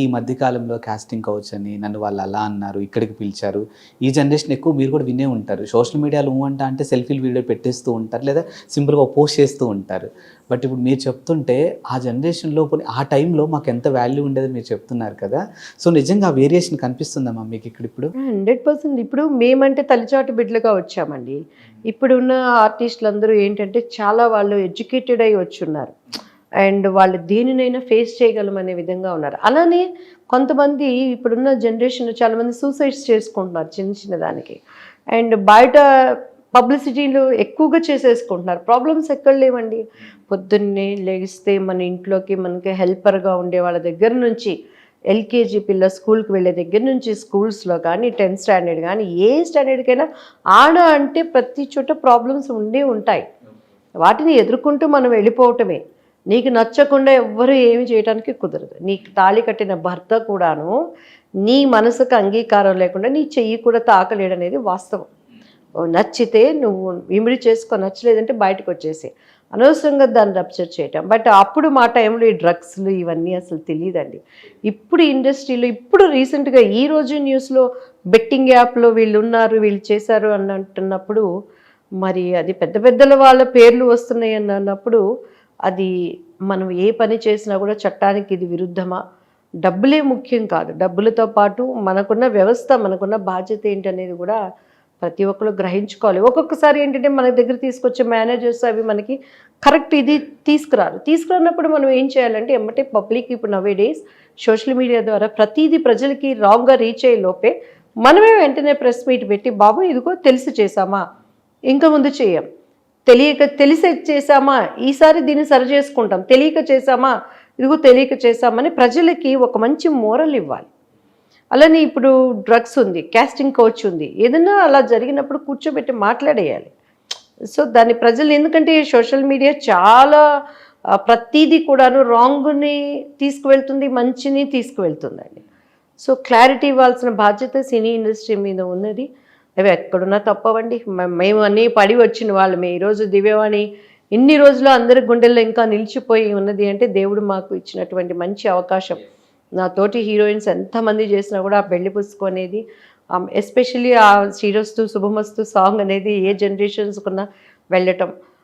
ఈ మధ్య కాలంలో కాస్టింగ్ కౌచ్ అని నన్ను వాళ్ళు అలా అన్నారు ఇక్కడికి పిలిచారు. ఈ జనరేషన్ ఎక్కువ మీరు కూడా వినే ఉంటారు. సోషల్ మీడియాలో అంట అంటే సెల్ఫీలు వీడియో పెట్టేస్తూ ఉంటారు లేదా సింపుల్గా పోస్ట్ చేస్తూ ఉంటారు. బట్ ఇప్పుడు మీరు చెప్తుంటే ఆ జనరేషన్లో పోనీ ఆ టైంలో మాకు ఎంత వాల్యూ ఉండేది మీరు చెప్తున్నారు కదా. సో నిజంగా ఆ వేరియేషన్ కనిపిస్తుందమ్మా మీకు ఇక్కడ ఇప్పుడు? Hundred percent. ఇప్పుడు మేమంటే తల్లిచాటు బిడ్డలుగా వచ్చామండి. ఇప్పుడున్న ఆర్టిస్టులు అందరూ ఏంటంటే చాలా వాళ్ళు ఎడ్యుకేటెడ్ అయి వచ్చున్నారు. అండ్ వాళ్ళు దేనినైనా ఫేస్ చేయగలం అనే విధంగా ఉన్నారు. అలానే కొంతమంది ఇప్పుడున్న జనరేషన్లో చాలామంది సూసైడ్స్ చేసుకుంటున్నారు చిన్న చిన్న దానికి. అండ్ బయట పబ్లిసిటీలు ఎక్కువగా చేసేసుకుంటున్నారు. ప్రాబ్లమ్స్ ఎక్కడ లేవండి. పొద్దున్నే లేస్తే మన ఇంట్లోకి మనకి హెల్పర్గా ఉండే వాళ్ళ దగ్గర నుంచి ఎల్కేజీ పిల్ల స్కూల్కి వెళ్ళే దగ్గర నుంచి స్కూల్స్లో కానీ టెన్త్ స్టాండర్డ్ కానీ ఏ స్టాండర్డ్కైనా ఆడ అంటే ప్రతి చోట ప్రాబ్లమ్స్ ఉండే ఉంటాయి. వాటిని ఎదుర్కొంటూ మనం వెళ్ళిపోవటమే. నీకు నచ్చకుండా ఎవ్వరూ ఏమి చేయడానికి కుదరదు. నీకు తాళి కట్టిన భర్త కూడాను నీ మనసుకు అంగీకారం లేకుండా నీ చెయ్యి కూడా తాకలేడనేది వాస్తవం. నచ్చితే నువ్వు ఇమిడి చేసుకో నచ్చలేదంటే బయటకు వచ్చేసి. అనవసరంగా దాన్ని రప్చర్ చేయటం. బట్ అప్పుడు మా టైంలో ఈ డ్రగ్స్లు ఇవన్నీ అసలు తెలియదండి. ఇప్పుడు ఇండస్ట్రీలో ఇప్పుడు రీసెంట్గా ఈ రోజు న్యూస్లో బెట్టింగ్ యాప్లో వీళ్ళు ఉన్నారు వీళ్ళు చేశారు అని అంటున్నప్పుడు మరి అది పెద్ద పెద్దల వాళ్ళ పేర్లు వస్తున్నాయి అని అన్నప్పుడు అది మనం ఏ పని చేసినా కూడా చట్టానికి ఇది విరుద్ధమా? డబ్బులే ముఖ్యం కాదు. డబ్బులతో పాటు మనకున్న వ్యవస్థ మనకున్న బాధ్యత ఏంటనేది కూడా ప్రతి ఒక్కరు గ్రహించుకోవాలి. ఒక్కొక్కసారి ఏంటంటే మన దగ్గర తీసుకొచ్చే మేనేజర్స్ అవి మనకి కరెక్ట్ ఇది తీసుకురారు. తీసుకురానప్పుడు మనం ఏం చేయాలంటే ఎమ్మటే పబ్లిక్ ఇప్పుడు నవే డేస్ సోషల్ మీడియా ద్వారా ప్రతిదీ ప్రజలకి రాంగ్గా రీచ్ అయ్యే లోపే మనమే వెంటనే ప్రెస్ మీట్ పెట్టి బాబు ఇదిగో తెలిసి చేసామా ఇంకా ముందు చేయం. తెలియక తెలిసి చేసామా ఈసారి దీన్ని సరి చేసుకుంటాం. తెలియక చేసామా ఇదిగో తెలియక చేసామని ప్రజలకి ఒక మంచి మోరల్ ఇవ్వాలి. అలానే ఇప్పుడు డ్రగ్స్ ఉంది క్యాస్టింగ్ కోచ్ ఉంది. ఏదైనా అలా జరిగినప్పుడు కూర్చోబెట్టి మాట్లాడేయాలి. సో దాన్ని ప్రజలు ఎందుకంటే సోషల్ మీడియా చాలా ప్రతిదీ కూడాను రాంగ్ని తీసుకువెళ్తుంది మంచిని తీసుకువెళ్తుందండి. సో క్లారిటీ ఇవ్వాల్సిన బాధ్యత సినీ ఇండస్ట్రీ మీద ఉన్నది. అవి ఎక్కడున్నా తప్పవండి. మేము అన్నీ పడి వచ్చిన వాళ్ళమే ఈరోజు దివ్యవాణి ఇన్ని రోజులు అందరి గుండెల్లో ఇంకా నిలిచిపోయి ఉన్నది అంటే దేవుడు మాకు ఇచ్చినటువంటి మంచి అవకాశం. నా తోటి హీరోయిన్స్ ఎంతమంది చేసినా కూడా ఆ పెళ్ళి పుస్తకం అనేది ఎస్పెషల్లీ ఆ శ్రీరస్తు శుభమస్తు సాంగ్ అనేది ఏ జనరేషన్స్కున్నా వెళ్ళటం.